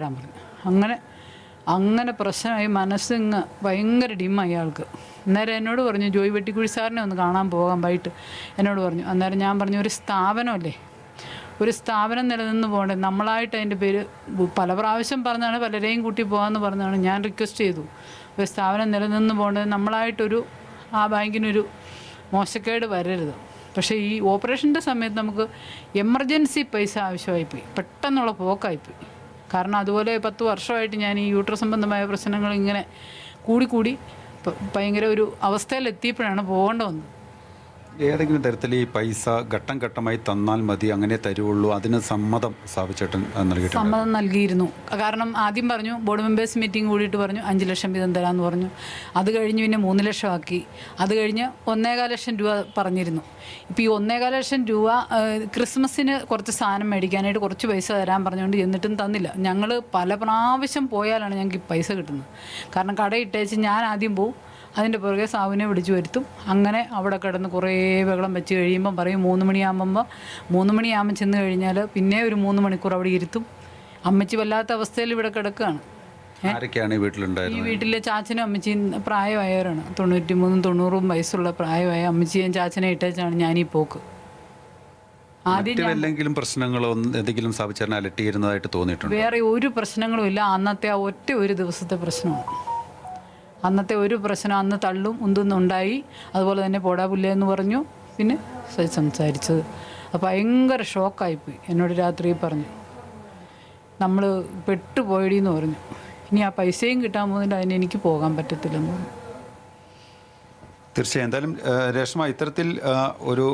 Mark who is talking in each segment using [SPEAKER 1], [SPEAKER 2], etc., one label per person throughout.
[SPEAKER 1] വരാൻ പറഞ്ഞു. അങ്ങനെ അങ്ങനെ പ്രശ്നമായി മനസ്സിങ്ങ് ഭയങ്കര ഡിമ്മായി അയാൾക്ക് അന്നേരം എന്നോട് പറഞ്ഞു ജോയി വെട്ടിക്കുഴി സാറിനെ ഒന്ന് കാണാൻ പോകാൻ വൈകിട്ട് എന്നോട് പറഞ്ഞു. അന്നേരം ഞാൻ പറഞ്ഞു ഒരു സ്ഥാപനമല്ലേ? ഒരു സ്ഥാപനം നിലനിന്ന് പോകണ്ടേ? നമ്മളായിട്ട് അതിന്റെ പേര് പല പ്രാവശ്യം പറഞ്ഞാണ് പലരെയും കൂട്ടി പോകാമെന്ന് പറഞ്ഞാണ് ഞാൻ റിക്വസ്റ്റ് ചെയ്തു. ഒരു സ്ഥാപനം നിലനിന്ന് പോകേണ്ടത് നമ്മളായിട്ടൊരു ആ ബാങ്കിനൊരു മോശക്കേട് വരരുത്. പക്ഷേ ഈ ഓപ്പറേഷന്റെ സമയത്ത് നമുക്ക് എമർജൻസി പൈസ ആവശ്യമായിപ്പോയി. പെട്ടെന്നുള്ള പോക്കായിപ്പോയി. കാരണം അതുപോലെ പത്ത് വർഷമായിട്ട് ഞാൻ ഈ യൂട്ര സംബന്ധമായ പ്രശ്നങ്ങൾ ഇങ്ങനെ കൂടിക്കൂടി ഭയങ്കര ഒരു അവസ്ഥയിലെത്തിയപ്പോഴാണ് പോകേണ്ട വന്നത്.
[SPEAKER 2] ഏതെങ്കിലും തരത്തിൽ ഈ പൈസ ഘട്ടം ഘട്ടമായി തന്നാൽ മതി അങ്ങനെ തരുവുള്ളൂ അതിന് സമ്മതം സ്ഥാപിച്ചിട്ട്
[SPEAKER 1] സമ്മതം നൽകിയിരുന്നു. കാരണം ആദ്യം പറഞ്ഞു ബോർഡ് മെമ്പേഴ്സ് മീറ്റിംഗ് കൂടിയിട്ട് പറഞ്ഞു അഞ്ച് ലക്ഷം വീതം തരാമെന്ന് പറഞ്ഞു. അത് കഴിഞ്ഞ് പിന്നെ മൂന്ന് ലക്ഷമാക്കി. അത് കഴിഞ്ഞ് ഒന്നേകാൽ ലക്ഷം രൂപ പറഞ്ഞിരുന്നു. ഇപ്പോൾ ഈ ഒന്നേകാൽ ലക്ഷം രൂപ ക്രിസ്മസിന് കുറച്ച് സാധനം മേടിക്കാനായിട്ട് കുറച്ച് പൈസ തരാൻ പറഞ്ഞുകൊണ്ട് എന്നിട്ടും തന്നില്ല. ഞങ്ങൾ പല പ്രാവശ്യം പോയാലാണ് ഞങ്ങൾക്ക് ഈ പൈസ കിട്ടുന്നത്. കാരണം കടയിട്ടേച്ച് ഞാൻ ആദ്യം പോവും. അതിന്റെ പുറകെ സാവിനെ വിളിച്ചു വരുത്തും. അങ്ങനെ അവിടെ കിടന്ന് കുറേ ബഹളം വെച്ച് കഴിയുമ്പം പറയും മൂന്ന് മണിയാകുമ്പോൾ മൂന്ന് മണിയാകുമ്പോൾ ചെന്ന് കഴിഞ്ഞാൽ പിന്നെ ഒരു മൂന്ന് മണിക്കൂർ അവിടെ ഇരുത്തും. അമ്മച്ചി വല്ലാത്ത അവസ്ഥയിൽ ഇവിടെ കിടക്കുകയാണ്.
[SPEAKER 2] ആരൊക്കെയാണ് ഈ
[SPEAKER 1] ഈ വീട്ടിലെ ചാച്ചനും അമ്മച്ചിയും പ്രായമായവരാണ്. തൊണ്ണൂറ്റി മൂന്നും തൊണ്ണൂറും വയസ്സുള്ള പ്രായമായ അമ്മച്ചിയും ചാച്ചനെ ഇട്ടേച്ചാണ് ഈ പോക്ക്. ആദ്യം
[SPEAKER 2] പ്രശ്നങ്ങളോ എന്തെങ്കിലും അലട്ടിയിരുന്നതായിട്ട് തോന്നിയിട്ടുണ്ട്?
[SPEAKER 1] വേറെ ഒരു പ്രശ്നങ്ങളും ഇല്ല. അന്നത്തെ ആ ഒറ്റ ഒരു ദിവസത്തെ പ്രശ്നമാണ്. അന്നത്തെ ഒരു പ്രശ്നം അന്ന് തള്ളും ഉന്തുന്നുണ്ടായി. അതുപോലെ തന്നെ പോടാ പുല്ലേ എന്ന് പറഞ്ഞു. പിന്നെ സംസാരിച്ചത്. അപ്പോൾ ഭയങ്കര ഷോക്കായിപ്പോയി. എന്നോട് രാത്രി പറഞ്ഞു. നമ്മൾ പെട്ടുപോയടി എന്ന് പറഞ്ഞു. ഇനി ആ പൈസയും കിട്ടാൻ പോകുന്നില്ല അതിന് എനിക്ക് പോകാൻ പറ്റത്തില്ലെന്ന് പറഞ്ഞു.
[SPEAKER 2] തീർച്ചയായും. എന്തായാലും രേഷ്മ ഇത്തരത്തിൽ ഒരു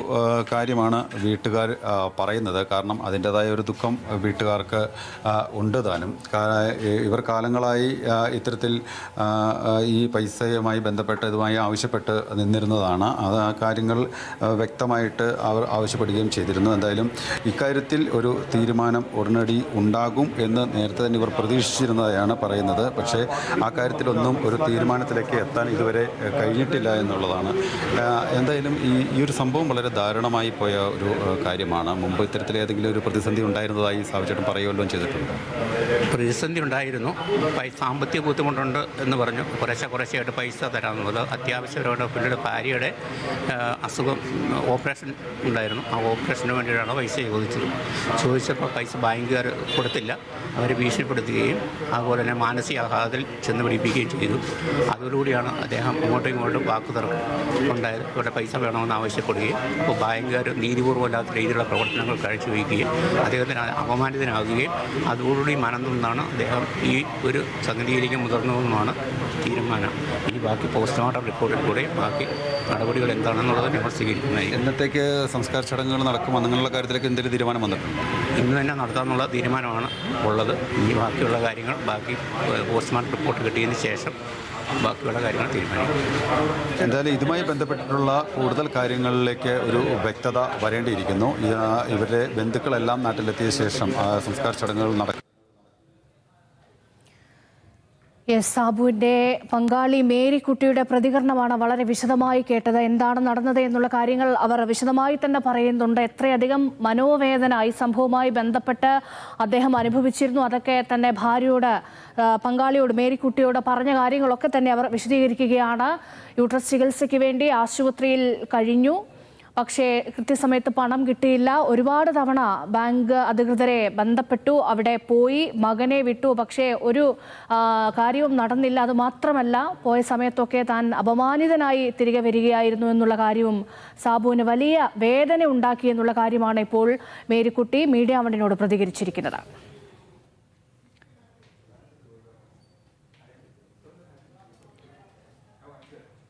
[SPEAKER 2] കാര്യമാണ് വീട്ടുകാർ പറയുന്നത്. കാരണം അതിന്റെതായ ഒരു ദുഃഖം വീട്ടുകാർക്ക് ഉണ്ട് താനും. ഇവർ കാലങ്ങളായി ഇത്തരത്തിൽ ഈ പൈസയുമായി ബന്ധപ്പെട്ട് ഇതുമായി ആവശ്യപ്പെട്ട് നിന്നിരുന്നതാണ്. അത് ആ കാര്യങ്ങൾ വ്യക്തമായിട്ട് അവർ ആവശ്യപ്പെടുകയും ചെയ്തിരുന്നു. എന്തായാലും ഇക്കാര്യത്തിൽ ഒരു തീരുമാനം ഉടനടി ഉണ്ടാകും എന്ന് നേരത്തെ തന്നെ ഇവർ പ്രതീക്ഷിച്ചിരുന്നതായാണ് പറയുന്നത്. പക്ഷേ ആ കാര്യത്തിലൊന്നും ഒരു തീരുമാനത്തിലേക്ക് എത്താൻ ഇതുവരെ കഴിഞ്ഞിട്ടില്ല കഴിഞ്ഞിട്ടില്ല എന്നുള്ളതാണ്. എന്തായാലും ഈ ഈ ഒരു സംഭവം വളരെ ദാരുണമായി പോയ ഒരു കാര്യമാണ്. മുമ്പ് ഇത്തരത്തിൽ ഏതെങ്കിലും ഒരു പ്രതിസന്ധി ഉണ്ടായിരുന്നതായി സാഹചര്യം പറയുമല്ലോ ചെയ്തിട്ടുണ്ട്.
[SPEAKER 3] പ്രതിസന്ധി ഉണ്ടായിരുന്നു. സാമ്പത്തിക ബുദ്ധിമുട്ടുണ്ട് എന്ന് പറഞ്ഞു. കുറേശ്ശെ കുറേശ്ശെയായിട്ട് പൈസ തരാമെന്നുള്ളത് അത്യാവശ്യപരമായിട്ട് പുള്ളിയുടെ ഭാര്യയുടെ അസുഖം ഓപ്പറേഷൻ ഉണ്ടായിരുന്നു. ആ ഓപ്പറേഷന് വേണ്ടിയിട്ടാണ് പൈസ ചോദിച്ചത്. ചോദിച്ചപ്പോൾ പൈസ ബാങ്കുകാർ കൊടുത്തില്ല. അവർ ഭീഷണിപ്പെടുത്തുകയും അതുപോലെ തന്നെ മാനസികാഘാതത്തിൽ ചെന്ന് പിടിപ്പിക്കുകയും ചെയ്തു. അതോടുകൂടിയാണ് അദ്ദേഹം അങ്ങോട്ടും ഇങ്ങോട്ടും വാക്കു തർക്കം ഉണ്ടായത്. ഇവിടെ പൈസ വേണമെന്ന് ആവശ്യപ്പെടുകയും അപ്പോൾ ബാങ്കുകാർ നീതിപൂർവമല്ലാത്ത രീതിയിലുള്ള പ്രവർത്തനങ്ങൾ കാഴ്ചവെക്കുകയും അദ്ദേഹത്തിന് അപമാനിതനാകുകയും അതോടുകൂടി മനം അദ്ദേഹം ഈ ഒരു സംഗതിയിലേക്ക് മുതിർന്നതെന്നാണ് തീരുമാനം. ഈ ബാക്കി പോസ്റ്റ്മോർട്ടം റിപ്പോർട്ടിൽ കൂടെ ബാക്കി നടപടികൾ എന്താണെന്നുള്ളത് ഞങ്ങൾ സ്വീകരിക്കുന്നത്
[SPEAKER 2] എന്നത്തേക്ക് സംസ്കാര ചടങ്ങുകൾ നടക്കും അങ്ങനെയുള്ള കാര്യത്തിലേക്ക് എന്തെങ്കിലും തീരുമാനം വന്നിട്ടുണ്ട്?
[SPEAKER 3] ഇന്ന് തന്നെ നടത്താമെന്നുള്ള തീരുമാനമാണ് ഉള്ളത്. ഇനി ബാക്കിയുള്ള കാര്യങ്ങൾ ബാക്കി പോസ്റ്റ്മോർട്ടം റിപ്പോർട്ട് കിട്ടിയതിന് ശേഷം ബാക്കിയുള്ള കാര്യങ്ങൾ തീരുമാനിക്കും.
[SPEAKER 2] എന്തായാലും ഇതുമായി ബന്ധപ്പെട്ടിട്ടുള്ള കൂടുതൽ കാര്യങ്ങളിലേക്ക് ഒരു വ്യക്തത വരേണ്ടിയിരിക്കുന്നു. ഇവരുടെ ബന്ധുക്കളെല്ലാം നാട്ടിലെത്തിയ ശേഷം സംസ്കാര ചടങ്ങുകൾ നടക്കും.
[SPEAKER 4] എസ് സാബുവിന്റെ പങ്കാളി മേരിക്കുട്ടിയുടെ പ്രതികരണമാണ് വളരെ വിശദമായി കേട്ടത്. എന്താണ് നടന്നത് എന്നുള്ള കാര്യങ്ങൾ അവർ വിശദമായി തന്നെ പറയുന്നുണ്ട്. എത്രയധികം മനോവേദന ഈ സംഭവവുമായി ബന്ധപ്പെട്ട് അദ്ദേഹം അനുഭവിച്ചിരുന്നു. അതൊക്കെ തന്നെ ഭാര്യയോട് പങ്കാളിയോട് മേരിക്കുട്ടിയോട് പറഞ്ഞ കാര്യങ്ങളൊക്കെ തന്നെ അവർ വിശദീകരിക്കുകയാണ്. യൂട്രസ് ചികിത്സയ്ക്ക് വേണ്ടി ആശുപത്രിയിൽ കഴിഞ്ഞു. പക്ഷേ കൃത്യസമയത്ത് പണം കിട്ടിയില്ല. ഒരുപാട് തവണ ബാങ്ക് അധികൃതരെ ബന്ധപ്പെട്ടു അവിടെ പോയി മകനെ വിട്ടു. പക്ഷേ ഒരു കാര്യവും നടന്നില്ല. അത് മാത്രമല്ല പോയ സമയത്തൊക്കെ താൻ അപമാനിതനായി തിരികെ വരികയായിരുന്നു എന്നുള്ള കാര്യവും സാബുവിന് വലിയ വേദന ഉണ്ടാക്കി എന്നുള്ള കാര്യമാണ് ഇപ്പോൾ മേരിക്കുട്ടി മീഡിയ വണ്ടിനോട് പ്രതികരിച്ചിരിക്കുന്നത്.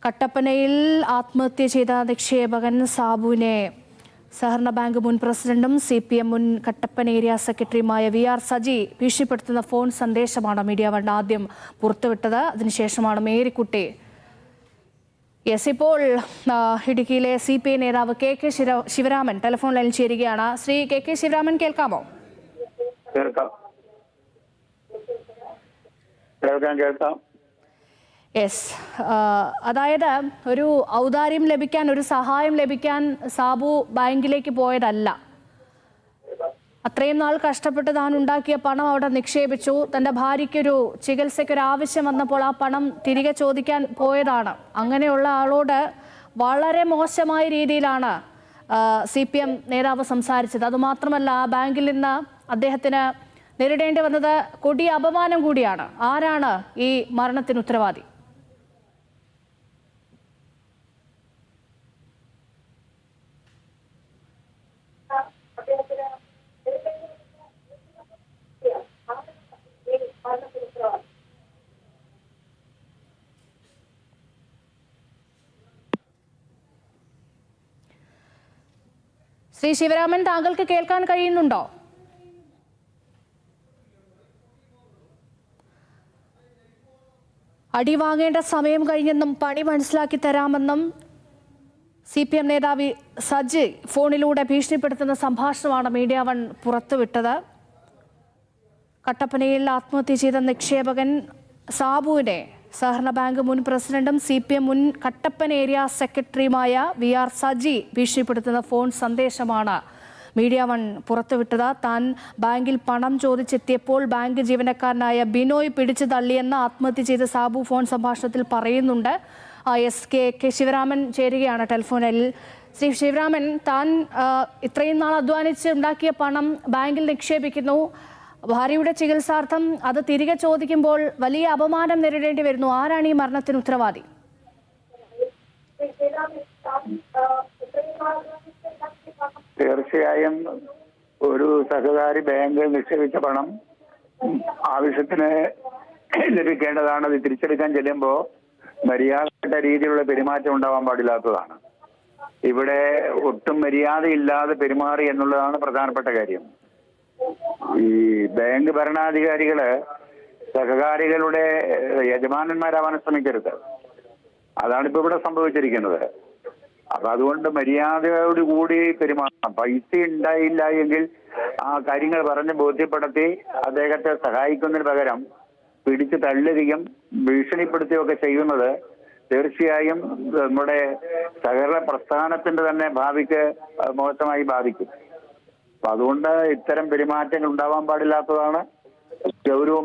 [SPEAKER 4] കട്ടപ്പനയിൽ ആത്മഹത്യ ചെയ്ത നിക്ഷേപകൻ സാബുവിനെ സഹകരണ ബാങ്ക് മുൻ പ്രസിഡന്റും സി പി എം മുൻ കട്ടപ്പന ഏരിയ സെക്രട്ടറിയുമായ വി ആർ സജി ഭീഷണിപ്പെടുത്തുന്ന ഫോൺ സന്ദേശമാണ് മീഡിയ വൺ ആദ്യം പുറത്തുവിട്ടത്. അതിനുശേഷമാണ് മേരിക്കുട്ടി. യെസ് ഇപ്പോൾ ഇടുക്കിയിലെ സി പി ഐ നേതാവ് കെ കെ ശിവരാമൻ ടെലിഫോൺ ലൈനിൽ ചേരുകയാണ്. ശ്രീ കെ കെ ശിവരാമൻ കേൾക്കാമോ?
[SPEAKER 5] കേൾക്കാം. കേൾക്കാം കേൾക്കാം.
[SPEAKER 4] യെസ് അതായത് ഒരു ഔദാര്യം ലഭിക്കാൻ ഒരു സഹായം ലഭിക്കാൻ സാബു ബാങ്കിലേക്ക് പോയതല്ല. അത്രയും നാൾ കഷ്ടപ്പെട്ട് താൻ ഉണ്ടാക്കിയ പണം അവിടെ നിക്ഷേപിച്ചു. തന്റെ ഭാര്യയ്ക്കൊരു ചികിത്സയ്ക്കൊരു ആവശ്യം വന്നപ്പോൾ ആ പണം തിരികെ ചോദിക്കാൻ പോയതാണ്. അങ്ങനെയുള്ള ആളോട് വളരെ മോശമായ രീതിയിലാണ് സി പി എം നേതാവ് സംസാരിച്ചത്. അതുമാത്രമല്ല ആ ബാങ്കിൽ നിന്ന് അദ്ദേഹത്തിന് നേരിടേണ്ടി വന്നത് കൊടിയ അപമാനം കൂടിയാണ്. ആരാണ് ഈ മരണത്തിന് ഉത്തരവാദി? ശ്രീ ശിവരാമൻ താങ്കൾക്ക് കേൾക്കാൻ കഴിയുന്നുണ്ടോ? അടി വാങ്ങേണ്ട സമയം കഴിഞ്ഞെന്നും പണി മനസ്സിലാക്കി തരാമെന്നും സി പി എം നേതാവ് സജി ഫോണിലൂടെ ഭീഷണിപ്പെടുത്തുന്ന സംഭാഷണമാണ് മീഡിയ വൺ പുറത്തുവിട്ടത്. കട്ടപ്പനയിൽ ആത്മഹത്യ ചെയ്ത നിക്ഷേപകൻ സാബുവിനെ സഹകരണ ബാങ്ക് മുൻ പ്രസിഡന്റും സി പി എം മുൻ കട്ടപ്പൻ ഏരിയ സെക്രട്ടറിയുമായ വി ആർ സജി ഭീഷണിപ്പെടുത്തുന്ന ഫോൺ സന്ദേശമാണ്. മീഡിയ വൺ പുറത്തുവിട്ടത്. താൻ ബാങ്കിൽ പണം ചോദിച്ചെത്തിയപ്പോൾ ബാങ്ക് ജീവനക്കാരനായ ബിനോയ് പിടിച്ചു തള്ളിയെന്ന് ആത്മഹത്യ ചെയ്ത സാബു ഫോൺ സംഭാഷണത്തിൽ പറയുന്നുണ്ട്. എസ് കെ കെ ശിവരാമൻ ചേരുകയാണ് ടെലിഫോണിൽ. ശ്രീ ശിവരാമൻ താൻ ഇത്രയും നാൾ അധ്വാനിച്ച് ഉണ്ടാക്കിയ പണം ബാങ്കിൽ നിക്ഷേപിക്കുന്നു. ഭാര്യയുടെ ചികിത്സാർത്ഥം അത് തിരികെ ചോദിക്കുമ്പോൾ വലിയ അപമാനം നേരിടേണ്ടി വരുന്നു. ആരാണ് ഈ മരണത്തിന് ഉത്തരവാദി?
[SPEAKER 5] തീർച്ചയായും ഒരു സഹകാരി ബാങ്ക് നിക്ഷേപിച്ച പണം ആവശ്യത്തിന് ലഭിക്കേണ്ടതാണ്. അത് തിരിച്ചെടുക്കാൻ ചെല്ലുമ്പോ മര്യാദപ്പെട്ട രീതിയിലുള്ള പെരുമാറ്റം ഉണ്ടാവാൻ പാടില്ലാത്തതാണ്. ഇവിടെ ഒട്ടും മര്യാദയില്ലാതെ പെരുമാറി എന്നുള്ളതാണ് പ്രധാനപ്പെട്ട കാര്യം. ഈ ബാങ്ക് ഭരണാധികാരികൾ സഹകാരികളുടെ യജമാനന്മാരാവാൻ ശ്രമിക്കരുത്. അതാണ് ഇപ്പൊ ഇവിടെ സംഭവിച്ചിരിക്കുന്നത്. അപ്പൊ അതുകൊണ്ട് മര്യാദയോട് കൂടി പെരുമാറണം. പൈസ ഉണ്ടായില്ല എങ്കിൽ ആ കാര്യങ്ങൾ പറഞ്ഞ് ബോധ്യപ്പെടുത്തി അദ്ദേഹത്തെ സഹായിക്കുന്നതിന് പകരം പിടിച്ചു തള്ളുകയും ഭീഷണിപ്പെടുത്തുകയും ഒക്കെ ചെയ്യുന്നത് തീർച്ചയായും നമ്മുടെ സഹകരണ പ്രസ്ഥാനത്തിന്റെ തന്നെ ഭാവിക്ക് മോശമായി ബാധിക്കും. അപ്പൊ അതുകൊണ്ട് ഇത്തരം പെരുമാറ്റങ്ങൾ ഉണ്ടാവാൻ പാടില്ലാത്തതാണ്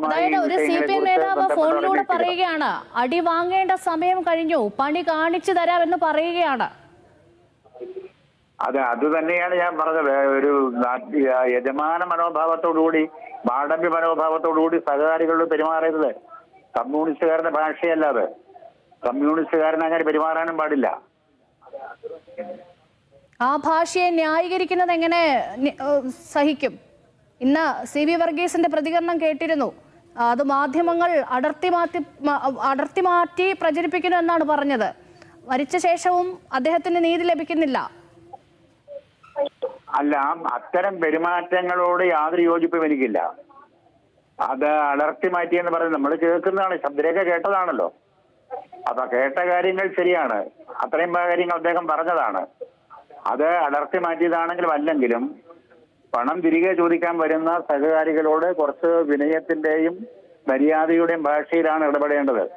[SPEAKER 4] അതായത് ഒരു സി പി എം നേതാവ് ഫോണിലൂടെ പറയുകയാണ് അടി വാങ്ങേണ്ട സമയം കഴിഞ്ഞു പണി കാണിച്ചു തരാമെന്ന് പറയുകയാണ്.
[SPEAKER 5] അതെ അത് തന്നെയാണ് ഞാൻ പറഞ്ഞത്. ഒരു യജമാന മനോഭാവത്തോടുകൂടി വാടമ്പി മനോഭാവത്തോടുകൂടി സഹകാരികളോട് പെരുമാറരുത് കമ്മ്യൂണിസ്റ്റുകാരുടെ ഭാഷയല്ല അത്. കമ്മ്യൂണിസ്റ്റുകാരൻ അങ്ങനെ പെരുമാറാനും പാടില്ല.
[SPEAKER 4] ആ ഭാഷയെ ന്യായീകരിക്കുന്നത് എങ്ങനെ സഹിക്കും? ഇന്ന് സി വി വർഗീസിന്റെ പ്രതികരണം കേട്ടിരുന്നു. അത് മാധ്യമങ്ങൾ അടർത്തി മാറ്റി അടർത്തി മാറ്റി പ്രചരിപ്പിക്കുന്നു എന്നാണ് പറഞ്ഞത്. മരിച്ച ശേഷവും അദ്ദേഹത്തിന് നീതി ലഭിക്കുന്നില്ല.
[SPEAKER 5] അല്ല അത്തരം പെരുമാറ്റങ്ങളോട് യാതൊരു യോജിപ്പും എനിക്കില്ല. അത് അടർത്തി മാറ്റി എന്ന് പറയുന്നത് നമ്മൾ കേൾക്കുന്നതാണ് ശബ്ദരേഖ കേട്ടതാണല്ലോ. അപ്പൊ കേട്ട കാര്യങ്ങൾ ശരിയാണ്. അത്രയും കാര്യങ്ങൾ അദ്ദേഹം പറഞ്ഞതാണ്. അത് അടർത്തി മാറ്റിയതാണെങ്കിലും അല്ലെങ്കിലും പണം തിരികെ ചോദിക്കാൻ വരുന്ന സഹകാരികളോട് കുറച്ച് വിനയത്തിന്റെയും മര്യാദയുടെയും ഭാഷയിലാണ് ഇടപെടേണ്ടത്.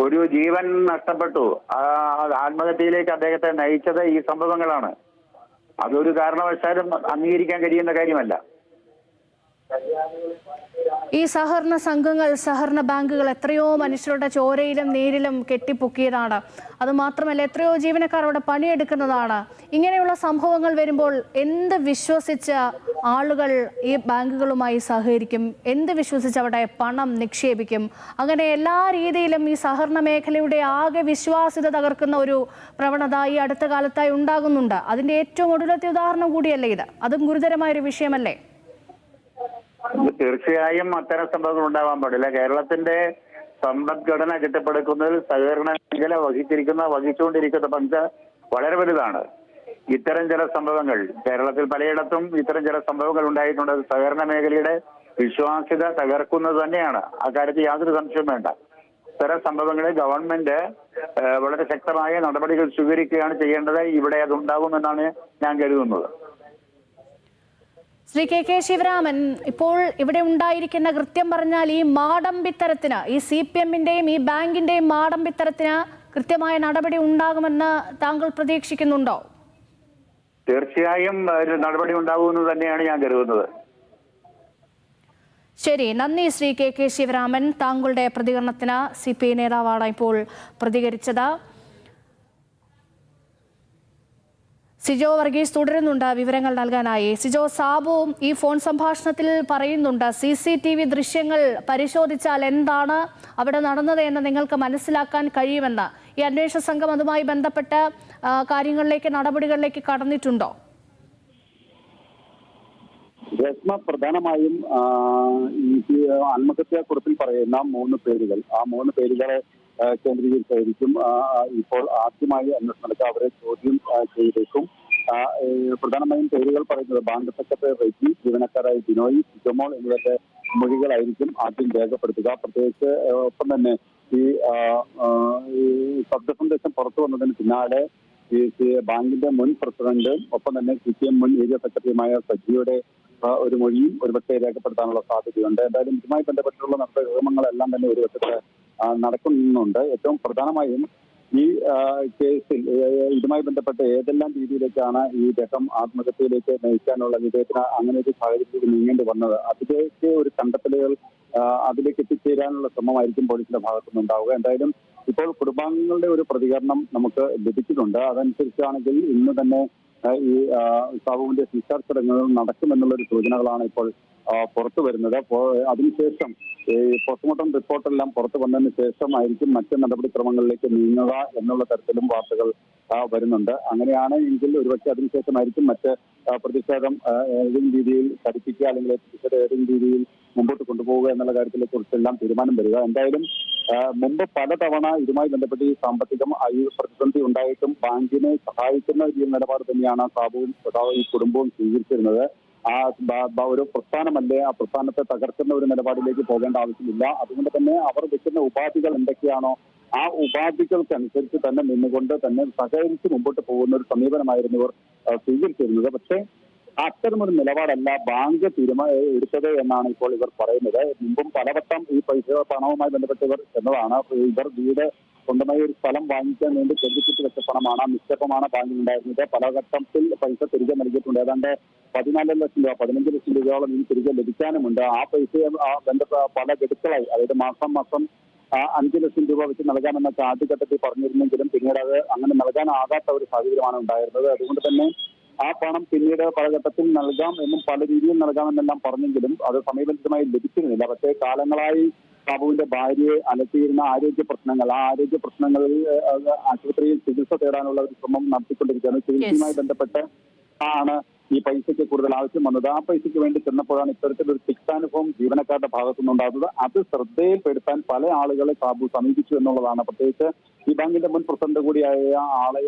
[SPEAKER 5] ഒരു ജീവൻ നഷ്ടപ്പെട്ടു. ആത്മഹത്യയിലേക്ക് അദ്ദേഹത്തെ നയിച്ചത് ഈ സംഭവങ്ങളാണ്. അതൊരു കാരണവശാലും അംഗീകരിക്കാൻ കഴിയുന്ന കാര്യമല്ല.
[SPEAKER 4] ഈ സഹകരണ സംഘങ്ങൾ സഹകരണ ബാങ്കുകൾ എത്രയോ മനുഷ്യരുടെ ചോരയിലും നീരിലും കെട്ടിപ്പൊക്കിയതാണ്. അതുമാത്രമല്ല എത്രയോ ജീവനക്കാർ അവിടെ പണിയെടുക്കുന്നതാണ്. ഇങ്ങനെയുള്ള സംഭവങ്ങൾ വരുമ്പോൾ എന്ത് വിശ്വസിച്ച ആളുകൾ ഈ ബാങ്കുകളുമായി സഹകരിക്കും? എന്ത് വിശ്വസിച്ച് അവിടെ പണം നിക്ഷേപിക്കും? അങ്ങനെ എല്ലാ രീതിയിലും ഈ സഹകരണ മേഖലയുടെ ആകെ വിശ്വാസ്യത തകർക്കുന്ന ഒരു പ്രവണത ഈ അടുത്ത കാലത്തായി ഉണ്ടാകുന്നുണ്ട്. അതിന്റെ ഏറ്റവും ഒടുവിലത്തെ ഉദാഹരണം കൂടിയല്ലേ ഇത്? അതും ഗുരുതരമായ ഒരു വിഷയമല്ലേ?
[SPEAKER 5] തീർച്ചയായും അത്തരം സംഭവങ്ങൾ ഉണ്ടാവാൻ പാടില്ല. കേരളത്തിന്റെ സമ്പദ്ഘടന കെട്ടിപ്പടുക്കുന്നതിൽ സഹകരണ മേഖല വഹിച്ചിരിക്കുന്ന വഹിച്ചുകൊണ്ടിരിക്കുന്ന പങ്ക് വളരെ വലുതാണ്. ഇത്തരം ചില സംഭവങ്ങൾ കേരളത്തിൽ പലയിടത്തും ഇത്തരം ചില സംഭവങ്ങൾ ഉണ്ടായിട്ടുണ്ട്. സഹകരണ മേഖലയുടെ വിശ്വാസ്യത തകർക്കുന്നത് തന്നെയാണ്. അക്കാര്യത്തിൽ യാതൊരു സംശയവും വേണ്ട. ഇത്തരം സംഭവങ്ങളിൽ ഗവൺമെന്റ് വളരെ ശക്തമായ നടപടികൾ സ്വീകരിക്കുകയാണ് ചെയ്യേണ്ടത്. ഇവിടെ അതുണ്ടാകുമെന്നാണ് ഞാൻ കരുതുന്നത്.
[SPEAKER 4] ശ്രീ കെ കെ ശിവരാമൻ ഇപ്പോൾ ഇവിടെ ഉണ്ടായിരിക്കുന്ന കൃത്യം പറഞ്ഞാൽ ഈ മാടമ്പിത്തരത്തിന് ഈ സി പി എമ്മിന്റെയും ഈ ബാങ്കിന്റെയും മാടമ്പിത്തരത്തിന് കൃത്യമായ നടപടി ഉണ്ടാകുമെന്ന് താങ്കൾ പ്രതീക്ഷിക്കുന്നുണ്ടോ?
[SPEAKER 5] തീർച്ചയായും ഒരു നടപടി ഉണ്ടാകുമെന്ന് തന്നെയാണ് ഞാൻ കരുതുന്നത്.
[SPEAKER 4] ശരി നന്ദി ശ്രീ കെ കെ ശിവരാമൻ. താങ്കളുടെ പ്രതികരണത്തിന് സി പി ഐ നേതാവാണ് ഇപ്പോൾ പ്രതികരിച്ചത്. സിജോ വർഗീസ് തുടരുന്നുണ്ട് വിവരങ്ങൾ നൽകാനായി. സിജോ സാബുവും ഈ ഫോൺ സംഭാഷണത്തിൽ പറയുന്നുണ്ട് സി സി ടി വി ദൃശ്യങ്ങൾ പരിശോധിച്ചാൽ എന്താണ് അവിടെ നടന്നത് എന്ന് നിങ്ങൾക്ക് മനസ്സിലാക്കാൻ കഴിയുമെന്ന്. ഈ അന്വേഷണ സംഘം അതുമായി ബന്ധപ്പെട്ട കാര്യങ്ങളിലേക്ക് നടപടികളിലേക്ക് കടന്നിട്ടുണ്ടോ?
[SPEAKER 6] രത്ന പ്രധാനമായും ഈ ആത്മഹത്യാക്കുറിപ്പിൽ പറയുന്ന മൂന്ന് പേരുകൾ ആ മൂന്ന് പേരുകളെ കേന്ദ്രീകരിച്ചായിരിക്കും. ഇപ്പോൾ ആദ്യമായി അന്വേഷണം നടക്കുക അവരെ ചോദ്യം ചെയ്തേക്കും. പ്രധാനമായും പേരുകൾ പറയുന്നത് ബാങ്ക് സെക്രട്ടറി റെജി ജീവനക്കാരായ ബിനോയ് ജമോൾ എന്നിവരുടെ മൊഴികളായിരിക്കും ആദ്യം രേഖപ്പെടുത്തുക. പ്രത്യേകിച്ച് ഒപ്പം തന്നെ ഈ ശബ്ദസന്ദേശം പുറത്തു വന്നതിന് പിന്നാലെ ഈ ബാങ്കിന്റെ മുൻ പ്രസിഡന്റും ഒപ്പം തന്നെ സി പി എം മുൻ ഏരിയ സെക്രട്ടറിയുമായ സജിയുടെ ഒരു മൊഴിയും ഒരുപക്ഷെ രേഖപ്പെടുത്താനുള്ള സാധ്യതയുണ്ട്. എന്തായാലും ഇതുമായി ബന്ധപ്പെട്ടുള്ള നടപടിക്രമങ്ങളെല്ലാം തന്നെ ഒരു നടക്കുന്നുണ്ട്. ഏറ്റവും പ്രധാനമായും ഈ കേസിൽ ഇതുമായി ബന്ധപ്പെട്ട് ഏതെല്ലാം രീതിയിലേക്കാണ് ഈ രഹം ആത്മഹത്യയിലേക്ക് നയിക്കാനുള്ള വിധേയത്തിന് അങ്ങനെ ഒരു സാഹചര്യത്തിൽ നീങ്ങേണ്ടി വന്നത്? അതിലേക്ക് ഒരു കണ്ടെത്തലുകൾ അതിലേക്ക് എത്തിച്ചേരാനുള്ള ശ്രമമായിരിക്കും പോലീസിന്റെ ഭാഗത്തുനിന്ന് ഉണ്ടാവുക. എന്തായാലും ഇപ്പോൾ കുടുംബാംഗങ്ങളുടെ ഒരു പ്രതികരണം നമുക്ക് ലഭിച്ചിട്ടുണ്ട്. അതനുസരിച്ചാണെങ്കിൽ ഇന്ന് തന്നെ ഈ സാബുവിന്റെ സംസ്കാര ചടങ്ങുകൾ നടക്കുമെന്നുള്ള ഒരു സൂചനകളാണ് ഇപ്പോൾ പുറത്തു വരുന്നത്. അതിനുശേഷം ഈ പോസ്റ്റ്മോർട്ടം റിപ്പോർട്ടെല്ലാം പുറത്തു വന്നതിന് ശേഷമായിരിക്കും മറ്റ് നടപടിക്രമങ്ങളിലേക്ക് നീങ്ങുക എന്നുള്ള തരത്തിലും വാർത്തകൾ വരുന്നുണ്ട്. അങ്ങനെയാണ് എങ്കിൽ ഒരുപക്ഷെ അതിനുശേഷമായിരിക്കും മറ്റ് പ്രതിഷേധം ഏതെങ്കിലും രീതിയിൽ പഠിപ്പിക്കുക അല്ലെങ്കിൽ പ്രതിഷേധം ഏതെങ്കിലും രീതിയിൽ മുമ്പോട്ട് കൊണ്ടുപോവുക എന്നുള്ള കാര്യത്തിലെ കുറിച്ചെല്ലാം തീരുമാനം വരിക. എന്തായാലും മുമ്പ് പലതവണ ഇതുമായി ബന്ധപ്പെട്ട് ഈ സാമ്പത്തികം പ്രതിസന്ധി ഉണ്ടായിട്ടും ബാങ്കിനെ സഹായിക്കുന്ന ഒരു നിലപാട് തന്നെയാണ് സാബുവും ഈ കുടുംബവും സ്വീകരിച്ചിരുന്നത്. ആ ഒരു പ്രസ്ഥാനമല്ലേ ആ പ്രസ്ഥാനത്തെ തകർക്കുന്ന ഒരു നിലപാടിലേക്ക് പോകേണ്ട ആവശ്യമില്ല. അതുകൊണ്ട് തന്നെ അവർ വെക്കുന്ന ഉപാധികൾ എന്തൊക്കെയാണോ ആ ഉപാധികൾക്കനുസരിച്ച് തന്നെ നിന്നുകൊണ്ട് തന്നെ സഹകരിച്ച് മുമ്പോട്ട് പോകുന്ന ഒരു സമീപനമായിരുന്നു ഇവർ സ്വീകരിച്ചിരുന്നത്. പക്ഷേ അത്തരമൊരു നിലപാടല്ല ബാങ്ക് തീരുമാന എടുത്തത് എന്നാണ് ഇപ്പോൾ ഇവർ പറയുന്നത്. മുമ്പും പലവട്ടം ഈ പൈസ പണവുമായി ബന്ധപ്പെട്ടവർ എന്നതാണ് ഇവർ വീട് സ്വന്തമായി ഒരു സ്ഥലം വാങ്ങിക്കാൻ വേണ്ടി ചെന്നിച്ചിട്ട് വെച്ച പണമാണ്. നിക്ഷേപമാണ് ബാങ്കിൽ ഉണ്ടായിരുന്നത്. പലഘട്ടത്തിൽ പൈസ തിരികെ നൽകിയിട്ടുണ്ട്. ഏതാണ്ട് പതിനാല് ലക്ഷം രൂപ പതിനഞ്ച് ലക്ഷം രൂപയോളം ഇനി തിരികെ ലഭിക്കാനുമുണ്ട്. ആ പൈസ ബന്ധപ്പെട്ട പല ഗഡുക്കളായി. അതായത് മാസം മാസം അഞ്ച് ലക്ഷം രൂപ വെച്ച് നൽകാമെന്നൊക്കെ ആദ്യഘട്ടത്തിൽ പറഞ്ഞിരുന്നെങ്കിലും പിന്നീട് അത് അങ്ങനെ നൽകാനാകാത്ത ഒരു സാഹചര്യമാണ് ഉണ്ടായിരുന്നത്. അതുകൊണ്ട് തന്നെ ആ പണം പിന്നീട് പല ഘട്ടത്തിൽ നൽകാം എന്നും പല രീതിയിൽ നൽകാമെന്നെല്ലാം പറഞ്ഞെങ്കിലും അത് സമയബന്ധിതമായി ലഭിച്ചിരുന്നില്ല. പക്ഷേ കാലങ്ങളായി ബാബുവിന്റെ ഭാര്യയെ അലട്ടിയിരുന്ന ആരോഗ്യ പ്രശ്നങ്ങൾ ആ ആരോഗ്യ പ്രശ്നങ്ങളിൽ ആശുപത്രിയിൽ ചികിത്സ തേടാനുള്ള ഒരു ശ്രമം നടത്തിക്കൊണ്ടിരിക്കുകയാണ്. ചികിത്സയുമായി ബന്ധപ്പെട്ട് ആണ് ഈ പൈസയ്ക്ക് കൂടുതൽ ആവശ്യം വന്നത്. ആ പൈസയ്ക്ക് വേണ്ടി ചെന്നപ്പോഴാണ് ഇത്തരത്തിലൊരു തിക്താനുഭവം ജീവനക്കാരുടെ ഭാഗത്തുനിന്നുണ്ടാകുന്നത് അത് ശ്രദ്ധയിൽപ്പെടുത്താൻ പല ആളുകളെ സാബു സമീപിച്ചു എന്നുള്ളതാണ്. പ്രത്യേകിച്ച് ഈ ബാങ്കിന്റെ മുൻ പ്രസിഡന്റ് കൂടിയായ ആളെ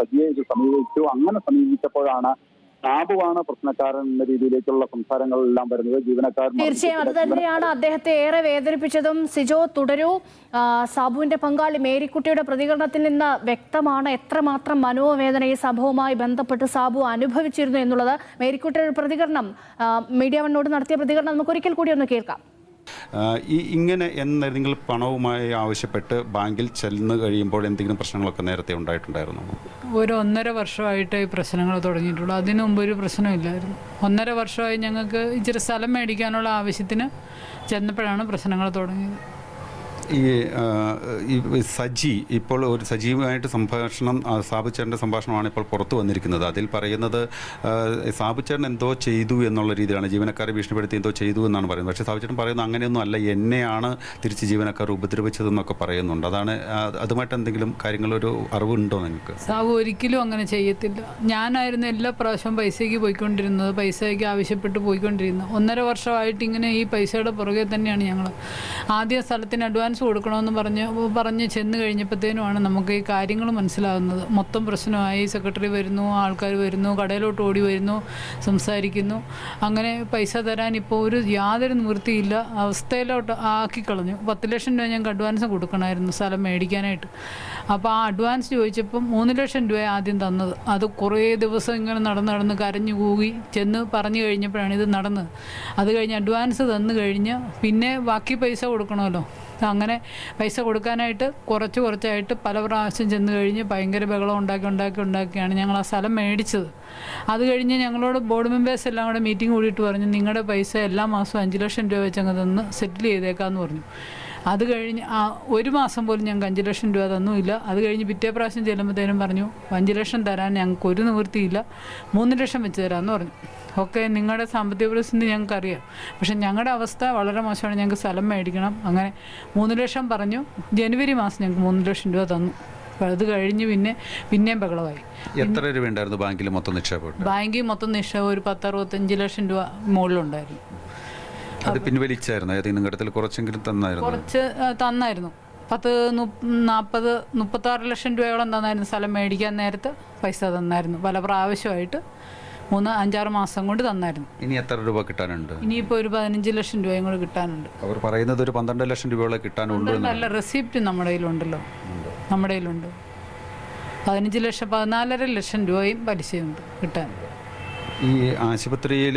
[SPEAKER 6] സജിയെ സമീപിച്ചു. അങ്ങനെ സമീപിച്ചപ്പോഴാണ് സാബുവാണ് പ്രശ്നക്കാരൻ എന്ന രീതിയിലേക്കുള്ള സംസാരങ്ങളെല്ലാം വരുന്നത്. ജീവനക്കാർ
[SPEAKER 4] തീർച്ചയായും അത് തന്നെയാണ് അദ്ദേഹത്തെ ഏറെ വേദനിപ്പിച്ചതും സിജോ തുടരൂ. സാബുവിന്റെ പങ്കാളി മേരിക്കുട്ടിയുടെ പ്രതികരണത്തിൽ നിന്ന് വ്യക്തമാണ് എത്രമാത്രം മനോവേദന ഈ സംഭവവുമായി ബന്ധപ്പെട്ട് സാബു അനുഭവിച്ചിരുന്നു എന്നുള്ളത്. മേരിക്കുട്ടിയുടെ പ്രതികരണം മീഡിയ വണ്ണോട് നടത്തിയ പ്രതികരണം നമുക്ക് ഒരിക്കൽ കൂടി ഒന്ന് കേൾക്കാം.
[SPEAKER 2] ഈ ഇങ്ങനെ എന്തെങ്കിലും പണവുമായി ആവശ്യപ്പെട്ട് ബാങ്കിൽ ചെന്ന് കഴിയുമ്പോൾ എന്തെങ്കിലും പ്രശ്നങ്ങളൊക്കെ നേരത്തെ ഉണ്ടായിട്ടുണ്ടായിരുന്നു?
[SPEAKER 1] ഒരു ഒന്നര വർഷമായിട്ട് ഈ പ്രശ്നങ്ങൾ തുടങ്ങിയിട്ടുള്ളൂ. അതിനു മുമ്പ് ഒരു പ്രശ്നമില്ലായിരുന്നു ഒന്നര വർഷമായി ഞങ്ങൾക്ക് ഇച്ചിരി സ്ഥലം മേടിക്കാനുള്ള ആവശ്യത്തിന് ചെന്നപ്പോഴാണ് പ്രശ്നങ്ങൾ തുടങ്ങിയത്.
[SPEAKER 2] ഈ സജി ഇപ്പോൾ ഒരു സജീവമായിട്ട് സംഭാഷണം സാബുച്ചേട്ടന്റെ സംഭാഷണമാണ് ഇപ്പോൾ പുറത്തു വന്നിരിക്കുന്നത്. അതിൽ പറയുന്നത് സാബുച്ചേട്ടൻ എന്തോ ചെയ്തു എന്നുള്ള രീതിയിലാണ്. ജീവനക്കാരെ ഭീഷണിപ്പെടുത്തി എന്തോ ചെയ്തു എന്നാണ് പറയുന്നത്. പക്ഷേ സാബുച്ചേട്ടൻ പറയുന്നത് അങ്ങനെയൊന്നും അല്ല. എന്നെയാണ് തിരിച്ച് ജീവനക്കാർ ഉപദ്രവിച്ചതെന്നൊക്കെ പറയുന്നുണ്ട്. അതാണ് അതുമായിട്ട് എന്തെങ്കിലും കാര്യങ്ങളൊരു അറിവുണ്ടോ നിങ്ങൾക്ക്?
[SPEAKER 1] സാബു ഒരിക്കലും അങ്ങനെ ചെയ്യത്തില്ല. ഞാനായിരുന്നു എല്ലാ പ്രാവശ്യവും പൈസയ്ക്ക് പോയിക്കൊണ്ടിരുന്നത്. പൈസയ്ക്ക് ആവശ്യപ്പെട്ട് പോയിക്കൊണ്ടിരുന്നത്. ഒന്നര വർഷമായിട്ട് ഇങ്ങനെ ഈ പൈസയുടെ പുറകെ തന്നെയാണ് ഞങ്ങൾ ആദ്യ സ്ഥലത്തിന് അഡ്വാൻസ് കൊടുക്കണമെന്ന് പറഞ്ഞ് പറഞ്ഞ് ചെന്ന് കഴിഞ്ഞപ്പോഴത്തേനുമാണ് നമുക്ക് ഈ കാര്യങ്ങൾ മനസ്സിലാകുന്നത്. മൊത്തം പ്രശ്നമായി. സെക്രട്ടറി വരുന്നു ആൾക്കാർ വരുന്നു കടയിലോട്ട് ഓടി വരുന്നു സംസാരിക്കുന്നു. അങ്ങനെ പൈസ തരാൻ ഇപ്പോൾ ഒരു യാതൊരു നിവൃത്തിയില്ല. അവസ്ഥയിലോട്ട് ആക്കി കളഞ്ഞു പത്ത് ലക്ഷം രൂപ ഞങ്ങൾക്ക് അഡ്വാൻസ് കൊടുക്കണമായിരുന്നു സ്ഥലം മേടിക്കാനായിട്ട്. അപ്പോൾ ആ അഡ്വാൻസ് ചോദിച്ചപ്പം മൂന്ന് ലക്ഷം രൂപ ആദ്യം തന്നത്. അത് കുറേ ദിവസം ഇങ്ങനെ നടന്ന് നടന്ന് കരഞ്ഞു കൂകി ചെന്ന് പറഞ്ഞു കഴിഞ്ഞപ്പോഴാണ് ഇത് നടന്നത്. അത് കഴിഞ്ഞ് അഡ്വാൻസ് തന്നു കഴിഞ്ഞ് പിന്നെ ബാക്കി പൈസ കൊടുക്കണമല്ലോ. അങ്ങനെ പൈസ കൊടുക്കാനായിട്ട് കുറച്ച് കുറച്ചായിട്ട് പല പ്രാവശ്യം ചെന്ന് കഴിഞ്ഞ് ഭയങ്കര ബഹളം ഉണ്ടാക്കി ഉണ്ടാക്കി ഉണ്ടാക്കിയാണ് ഞങ്ങൾ ആ സ്ഥലം മേടിച്ചത്. അത് കഴിഞ്ഞ് ഞങ്ങളോട് ബോർഡ് മെമ്പേഴ്സ് എല്ലാം കൂടെ മീറ്റിംഗ് കൂടിയിട്ട് പറഞ്ഞു നിങ്ങളുടെ പൈസ എല്ലാ മാസവും അഞ്ച് ലക്ഷം രൂപ വെച്ച് അങ്ങ് തന്ന് സെറ്റിൽ ചെയ്തേക്കാന്ന് പറഞ്ഞു. അത് കഴിഞ്ഞ് ആ ഒരു മാസം പോലും ഞങ്ങൾക്ക് അഞ്ച് ലക്ഷം രൂപ തന്നുമില്ല. അത് കഴിഞ്ഞ് പിറ്റേ പ്രാവശ്യം ചെല്ലുമ്പോഴത്തേനും പറഞ്ഞു അഞ്ച് ലക്ഷം തരാൻ ഞങ്ങൾക്ക് ഒരു നിവൃത്തിയില്ല മൂന്ന് ലക്ഷം വെച്ച് തരാമെന്ന് പറഞ്ഞു. ഓക്കെ നിങ്ങളുടെ സാമ്പത്തിക പ്രതിസന്ധി ഞങ്ങൾക്കറിയാം. പക്ഷെ ഞങ്ങളുടെ അവസ്ഥ വളരെ മോശമാണ്. ഞങ്ങൾക്ക് സ്ഥലം മേടിക്കണം. അങ്ങനെ മൂന്ന് ലക്ഷം പറഞ്ഞു. ജനുവരി മാസം ഞങ്ങൾക്ക് മൂന്ന് ലക്ഷം രൂപ തന്നു. അത് കഴിഞ്ഞ് പിന്നെ പിന്നെയും ബഹളമായി.
[SPEAKER 2] എത്ര രൂപ ഉണ്ടായിരുന്നു ബാങ്കിൽ മൊത്തം നിക്ഷേപം
[SPEAKER 1] ബാങ്കിൽ മൊത്തം നിക്ഷേപം ഒരു പത്തറുപത്തഞ്ച് ലക്ഷം രൂപ മുകളിലുണ്ടായിരുന്നു.
[SPEAKER 2] അത് പിൻവലിച്ചായിരുന്നു? ഏതെങ്കിലും ഘട്ടത്തിൽ കുറച്ചെങ്കിലും തന്നായിരുന്നു?
[SPEAKER 1] കുറച്ച് തന്നായിരുന്നു. പത്ത് നാൽപ്പത് മുപ്പത്താറ് ലക്ഷം രൂപയോളം തന്നായിരുന്നു സ്ഥലം മേടിക്കാൻ നേരത്ത് പൈസ തന്നായിരുന്നു. പല പ്രാവശ്യമായിട്ട് മൂന്ന് അഞ്ചാറ് മാസം കൊണ്ട് തന്നായിരുന്നു.
[SPEAKER 2] ഇനി എത്ര രൂപ കിട്ടാനുണ്ട്?
[SPEAKER 1] ഇനിയിപ്പോൾ ഒരു പതിനഞ്ച് ലക്ഷം രൂപയും കൂടെ കിട്ടാനുണ്ട്.
[SPEAKER 2] അവർ പറയുന്നത് ഒരു പന്ത്രണ്ട് ലക്ഷം രൂപയോളം കിട്ടാനുണ്ട്
[SPEAKER 1] നല്ല റെസിപ്റ്റ് നമ്മുടെ കയ്യിലുണ്ടല്ലോ. നമ്മുടെ കയ്യിലുണ്ട്. പതിനഞ്ച് ലക്ഷം പതിനാലര ലക്ഷം രൂപയും പലിശയുണ്ട് കിട്ടാൻ.
[SPEAKER 2] ഈ ആശുപത്രിയിൽ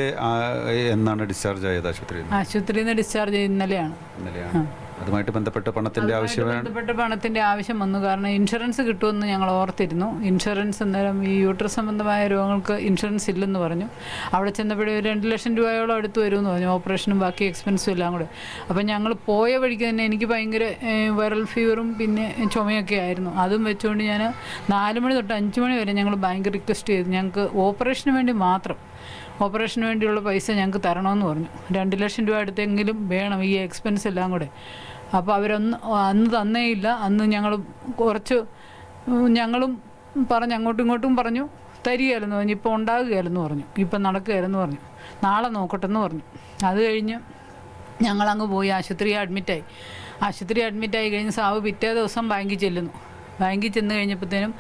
[SPEAKER 2] എന്നാണ് ഡിസ്ചാർജ് ആയത് ആശുപത്രിയിൽ നിന്ന്?
[SPEAKER 1] ആശുപത്രിയിൽ നിന്ന് ഡിസ്ചാർജ് ഇന്നലെയാണ്.
[SPEAKER 2] ഇന്നലെയാണ്. അതുമായിട്ട് ബന്ധപ്പെട്ട പണത്തിന്റെ ആവശ്യം
[SPEAKER 1] ബന്ധപ്പെട്ട പണത്തിന്റെ ആവശ്യം വന്നു. കാരണം ഇൻഷുറൻസ് കിട്ടുമെന്ന് ഞങ്ങൾ ഓർത്തിരുന്നു. ഇൻഷുറൻസ് അന്നേരം ഈ യൂട്രസ് സംബന്ധമായ രോഗങ്ങൾക്ക് ഇൻഷുറൻസ് ഇല്ലെന്ന് പറഞ്ഞു. അവിടെ ചെന്നപ്പോഴേ ഒരു രണ്ട് ലക്ഷം രൂപയോളം അടുത്ത് വരുമെന്ന് പറഞ്ഞു. ഓപ്പറേഷനും ബാക്കി എക്സ്പെൻസും എല്ലാം കൂടെ. അപ്പം ഞങ്ങൾ പോയ വഴിക്ക് തന്നെ എനിക്ക് ഭയങ്കര വൈറൽ ഫീവറും പിന്നെ ചുമയൊക്കെ ആയിരുന്നു. അതും വെച്ചുകൊണ്ട് ഞാൻ നാല് മണി തൊട്ട് അഞ്ച് മണി വരെ ഞങ്ങൾ ബാങ്ക് റിക്വസ്റ്റ് ചെയ്തു. ഞങ്ങൾക്ക് ഓപ്പറേഷന് വേണ്ടി മാത്രം. ഓപ്പറേഷന് വേണ്ടിയുള്ള പൈസ ഞങ്ങൾക്ക് തരണമെന്ന് പറഞ്ഞു. രണ്ട് ലക്ഷം രൂപ അടുത്തെങ്കിലും വേണം ഈ എക്സ്പെൻസ് എല്ലാം കൂടെ. അപ്പോൾ അവരൊന്ന് അന്ന് തന്നേയില്ല. അന്ന് ഞങ്ങൾ കുറച്ച് ഞങ്ങളും പറഞ്ഞു അങ്ങോട്ടും ഇങ്ങോട്ടും പറഞ്ഞു തരികയായിരുന്നു. പറഞ്ഞു ഇപ്പോൾ ഉണ്ടാകുകയായിരുന്നു പറഞ്ഞു. ഇപ്പം നടക്കുകയായിരുന്നു പറഞ്ഞു. നാളെ നോക്കട്ടെന്ന് പറഞ്ഞു. അത് കഴിഞ്ഞ് ഞങ്ങളങ്ങ് പോയി ആശുപത്രി അഡ്മിറ്റായി. ആശുപത്രി അഡ്മിറ്റായി കഴിഞ്ഞ് സാവ് പിറ്റേ ദിവസം ബാങ്കിൽ ചെല്ലുന്നു. ബാങ്കിൽ ചെന്ന് കഴിഞ്ഞപ്പോഴത്തേനും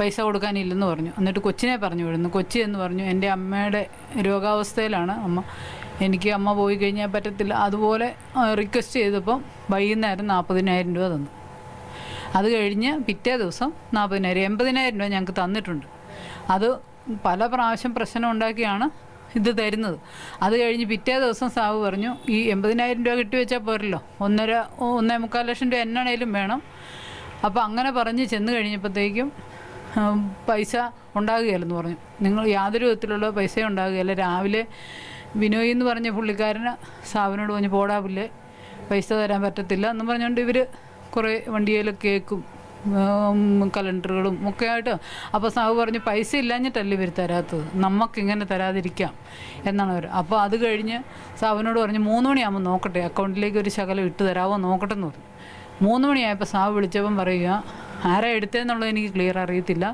[SPEAKER 1] പൈസ കൊടുക്കാനില്ലെന്ന് പറഞ്ഞു. എന്നിട്ട് കൊച്ചിനെ പറഞ്ഞു വിടുന്നു. കൊച്ചി എന്ന് പറഞ്ഞു എന്റെ അമ്മയുടെ രോഗാവസ്ഥയിലാണ് അമ്മ. എനിക്ക് അമ്മ പോയി കഴിഞ്ഞാൽ പറ്റത്തില്ല. അതുപോലെ റിക്വസ്റ്റ് ചെയ്തപ്പം വൈകുന്നേരം നാൽപ്പതിനായിരം രൂപ തന്നു. അത് കഴിഞ്ഞ് പിറ്റേ ദിവസം നാൽപ്പതിനായിരം എൺപതിനായിരം രൂപ ഞങ്ങൾക്ക് തന്നിട്ടുണ്ട്. അത് പല പ്രാവശ്യം പ്രശ്നം ഉണ്ടാക്കിയാണ് ഇത് തരുന്നത്. അത് കഴിഞ്ഞ് പിറ്റേ ദിവസം സാവ് പറഞ്ഞു ഈ എൺപതിനായിരം രൂപ കിട്ടി വെച്ചാൽ പോരല്ലോ. ഒന്നര ഒന്നേ മുക്കാൽ ലക്ഷം രൂപ എന്നാണേലും വേണം. അപ്പോൾ അങ്ങനെ പറഞ്ഞ് ചെന്ന് കഴിഞ്ഞപ്പോഴത്തേക്കും പൈസ ഉണ്ടാകുകയില്ലെന്ന് പറഞ്ഞു. നിങ്ങൾ യാതൊരു വിധത്തിലുള്ള പൈസ ഉണ്ടാകുകയില്ല. രാവിലെ ബിനോയ് എന്ന് പറഞ്ഞ പുള്ളിക്കാരന് സാവിനോട് പറഞ്ഞ് പോടാ പുല്ലേ പൈസ തരാൻ പറ്റത്തില്ല എന്ന് പറഞ്ഞുകൊണ്ട് ഇവർ കുറേ വണ്ടിയിൽ കേക്കും കലണ്ടറുകളും ഒക്കെ ആയിട്ട്. അപ്പോൾ സാവ് പറഞ്ഞു പൈസ ഇല്ലാഞ്ഞിട്ടല്ല ഇവർ തരാത്തത് നമുക്കിങ്ങനെ തരാതിരിക്കാം എന്നാണ് അവർ. അപ്പോൾ അത് കഴിഞ്ഞ് സാവിനോട് പറഞ്ഞ് മൂന്ന് മണിയാകുമ്പോൾ നോക്കട്ടെ അക്കൗണ്ടിലേക്ക് ഒരു ശകലം ഇട്ട് തരാമോ നോക്കട്ടെ എന്ന് പറഞ്ഞു. മൂന്ന് മണിയായപ്പോൾ സാവ് വിളിച്ചപ്പം പറയുക ആരാ എടുത്തതെന്നുള്ളത് എനിക്ക് ക്ലിയർ അറിയത്തില്ല.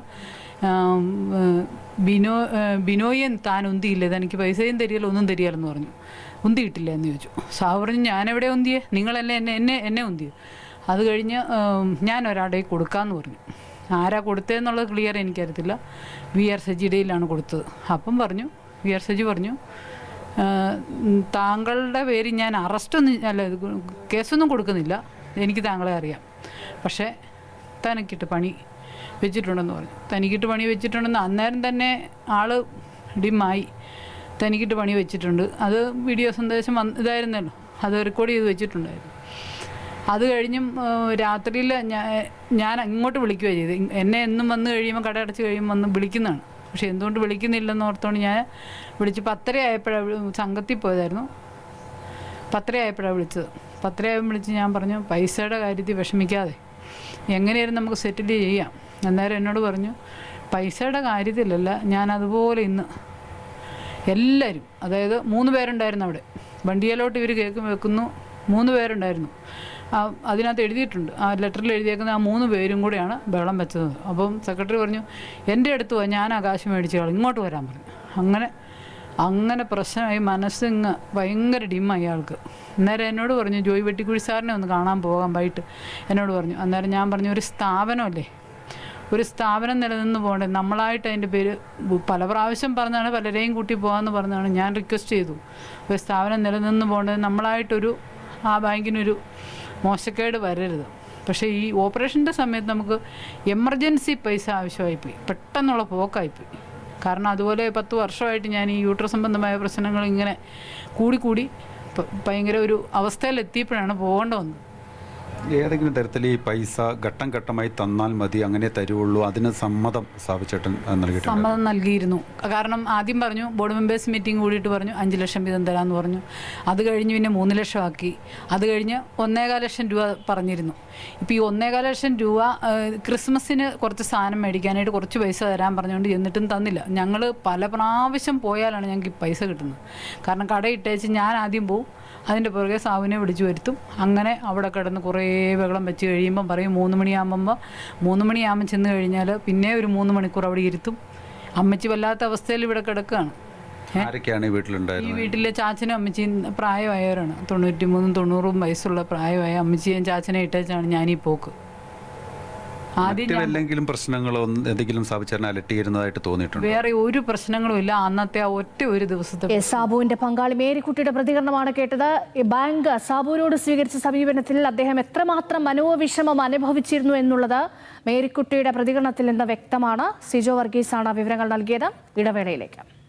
[SPEAKER 1] ബിനോ ബിനോയൻ താൻ ഉന്തിയില്ല? തനിക്ക് പൈസയും തരികയില്ല ഒന്നും തരികയില്ലെന്ന് പറഞ്ഞു. ഉന്തിയിട്ടില്ല എന്ന് ചോദിച്ചു. സാവ് പറഞ്ഞു ഞാനെവിടെ ഉന്തിയേ? നിങ്ങളല്ലേ എന്നെ എന്നെ എന്നെ ഉന്തിയ? അത് കഴിഞ്ഞ് ഞാൻ ഒരാളുടെ കൊടുക്കാമെന്ന് പറഞ്ഞു. ആരാ കൊടുത്തതെന്നുള്ളത് ക്ലിയർ എനിക്കറിയത്തില്ല. വി ആർ സജിയുടെയിലാണ് കൊടുത്തത്. അപ്പം പറഞ്ഞു വി ആർ സജി പറഞ്ഞു താങ്കളുടെ പേര് ഞാൻ അറസ്റ്റൊന്നും അല്ല കേസൊന്നും കൊടുക്കുന്നില്ല. എനിക്ക് താങ്കളെ അറിയാം. പക്ഷേ തനിക്കിട്ട് പണി വെച്ചിട്ടുണ്ടെന്ന് പറഞ്ഞു. തനിക്കിട്ട് പണി വെച്ചിട്ടുണ്ടെന്ന് അന്നേരം തന്നെ ആൾ ഡിമായി തനിക്കിട്ട് പണി വെച്ചിട്ടുണ്ട്. അത് വീഡിയോ സന്ദേശം വന്ന് ഇതായിരുന്നല്ലോ. അത് റെക്കോർഡ് ചെയ്ത് വെച്ചിട്ടുണ്ടായിരുന്നു. അത് കഴിഞ്ഞും രാത്രിയിൽ ഞാൻ ഞാൻ അങ്ങോട്ട് വിളിക്കുകയാണ് ചെയ്ത് എന്നെ എന്നും വന്ന് കഴിയുമ്പോൾ കട അടച്ച് കഴിയുമ്പോൾ വന്ന് വിളിക്കുന്നതാണ്. പക്ഷേ എന്തുകൊണ്ട് വിളിക്കുന്നില്ലെന്ന് ഓർത്തോണ്ട് ഞാൻ വിളിച്ച് പത്തര ആയപ്പോഴാണ് സംഘത്തിൽ പോയതായിരുന്നു. പത്തര ആയപ്പോഴാണ് വിളിച്ചത്. പത്തരയായപ്പോൾ വിളിച്ച് ഞാൻ പറഞ്ഞു പൈസയുടെ കാര്യത്തിൽ വിഷമിക്കാതെ. എങ്ങനെയായിരുന്നു നമുക്ക് സെറ്റിൽ ചെയ്യാം. അന്നേരം എന്നോട് പറഞ്ഞു പൈസയുടെ കാര്യത്തിലല്ല ഞാൻ അതുപോലെ ഇന്ന് എല്ലാവരും അതായത് മൂന്ന് പേരുണ്ടായിരുന്നു അവിടെ. വണ്ടിയിലോട്ട് ഇവർ കേക്ക് വെക്കുന്നു മൂന്ന് പേരുണ്ടായിരുന്നു. ആ അതിനകത്ത് എഴുതിയിട്ടുണ്ട് ആ ലെറ്ററിൽ എഴുതിയേക്കുന്ന ആ മൂന്ന് പേരും കൂടെയാണ് വെള്ളം വെച്ചത്. അപ്പം സെക്രട്ടറി പറഞ്ഞു എന്റെ അടുത്ത് പോയി ഞാൻ ആകാശം മേടിച്ച് കളി ഇങ്ങോട്ട് വരാൻ പറഞ്ഞു. അങ്ങനെ അങ്ങനെ പ്രശ്നമായി മനസ്സിങ്ങ് ഭയങ്കര ഡിമ്മായി ആൾക്ക്. അന്നേരം എന്നോട് പറഞ്ഞു ജോയി വെട്ടിക്കുഴി സാറിനെ ഒന്ന് കാണാൻ പോകാൻ വൈകിട്ട് എന്നോട് പറഞ്ഞു. അന്നേരം ഞാൻ പറഞ്ഞു ഒരു സ്ഥാപനമല്ലേ ഒരു സ്ഥാപനം നിലനിന്ന് പോകണ്ടേ? നമ്മളായിട്ട് അതിന്റെ പേര് പല പ്രാവശ്യം പറഞ്ഞാണ് പലരെയും കൂട്ടി പോകാമെന്ന് പറഞ്ഞാണ് ഞാൻ റിക്വസ്റ്റ് ചെയ്തു. ഒരു സ്ഥാപനം നിലനിന്ന് പോകേണ്ടത് നമ്മളായിട്ടൊരു ആ ബാങ്കിനൊരു മോശക്കേട് വരരുത്. പക്ഷേ ഈ ഓപ്പറേഷന്റെ സമയത്ത് നമുക്ക് എമർജൻസി പൈസ ആവശ്യമായിപ്പോയി. പെട്ടെന്നുള്ള പോക്കായിപ്പോയി. കാരണം അതുപോലെ പത്ത് വർഷമായിട്ട് ഞാൻ ഈ യൂട്ര സംബന്ധമായ പ്രശ്നങ്ങൾ ഇങ്ങനെ കൂടിക്കൂടി ഭയങ്കര ഒരു അവസ്ഥയിലെത്തിയപ്പോഴാണ് പോകേണ്ട വന്നത്.
[SPEAKER 2] ഏതെങ്കിലും തരത്തിൽ ഈ പൈസ ഘട്ടം ഘട്ടമായി തന്നാൽ മതി അങ്ങനെ തരുവുള്ളൂ അതിന് സമ്മതം സ്ഥാപിച്ചിട്ട്
[SPEAKER 1] സമ്മതം നൽകിയിരുന്നു. കാരണം ആദ്യം പറഞ്ഞു ബോർഡ് മെമ്പേഴ്സ് മീറ്റിംഗ് കൂടിയിട്ട് പറഞ്ഞു അഞ്ച് ലക്ഷം വീതം തരാമെന്ന് പറഞ്ഞു. അത് കഴിഞ്ഞ് പിന്നെ മൂന്ന് ലക്ഷം ആക്കി. അത് കഴിഞ്ഞ് ഒന്നേകാൽ ലക്ഷം രൂപ പറഞ്ഞിരുന്നു. ഇപ്പോൾ ഈ ഒന്നേകാൽ ലക്ഷം രൂപ ക്രിസ്മസിന് കുറച്ച് സാധനം മേടിക്കാനായിട്ട് കുറച്ച് പൈസ തരാൻ പറഞ്ഞുകൊണ്ട് എന്നിട്ടും തന്നില്ല. ഞങ്ങൾ പല പ്രാവശ്യം പോയാലാണ് ഞങ്ങൾക്ക് ഈ പൈസ കിട്ടുന്നത്. കാരണം കടയിട്ടേച്ച് ഞാൻ ആദ്യം പോവും. അതിന്റെ പുറകെ സാവിനെ വിളിച്ചു വരുത്തും. അങ്ങനെ അവിടെ കിടന്ന് കുറേ ബഹളം വെച്ച് കഴിയുമ്പം പറയും മൂന്ന് മണിയാകുമ്പോൾ മൂന്ന് മണിയാകുമ്പോൾ ചെന്ന് കഴിഞ്ഞാൽ പിന്നെ ഒരു മൂന്ന് മണിക്കൂർ അവിടെ ഇരുത്തും. അമ്മച്ചി വല്ലാത്ത അവസ്ഥയിൽ ഇവിടെ കിടക്കുകയാണ്.
[SPEAKER 2] ആരൊക്കെയാണ് ഈ
[SPEAKER 1] ഈ വീട്ടിലെ ചാച്ചനും അമ്മച്ചിയും പ്രായമായവരാണ്. തൊണ്ണൂറ്റി മൂന്നും തൊണ്ണൂറും വയസ്സുള്ള പ്രായമായ അമ്മച്ചിയും ചാച്ചനെ ഇട്ടേച്ചാണ് ഈ പോക്ക്. ആദ്യം
[SPEAKER 2] മറ്റു പ്രശ്നങ്ങളോ എന്തെങ്കിലും സ്ഥാപിച്ചാൽ അലട്ടിയിരുന്നതായിട്ട് തോന്നിയിട്ടുണ്ട്?
[SPEAKER 1] വേറെ ഒരു പ്രശ്നങ്ങളും ഇല്ല. അന്നത്തെ ആ ഒറ്റ ഒരു ദിവസത്തെ
[SPEAKER 4] സാബുവിന്റെ പങ്കാളി മേരിക്കുട്ടിയുടെ പ്രതികരണമാണ് കേട്ടത്. ബാങ്ക് സാബുവിനോട് സ്വീകരിച്ച സമീപനത്തിൽ അദ്ദേഹം എത്രമാത്രം മനോവിഷമം അനുഭവിച്ചിരുന്നു എന്നുള്ളത് മേരിക്കുട്ടിയുടെ പ്രതികരണത്തിൽ നിന്ന് വ്യക്തമാണ്. സിജോ വർഗീസാണ് വിവരങ്ങൾ നൽകിയത്. ഇടവേളയിലേക്ക്.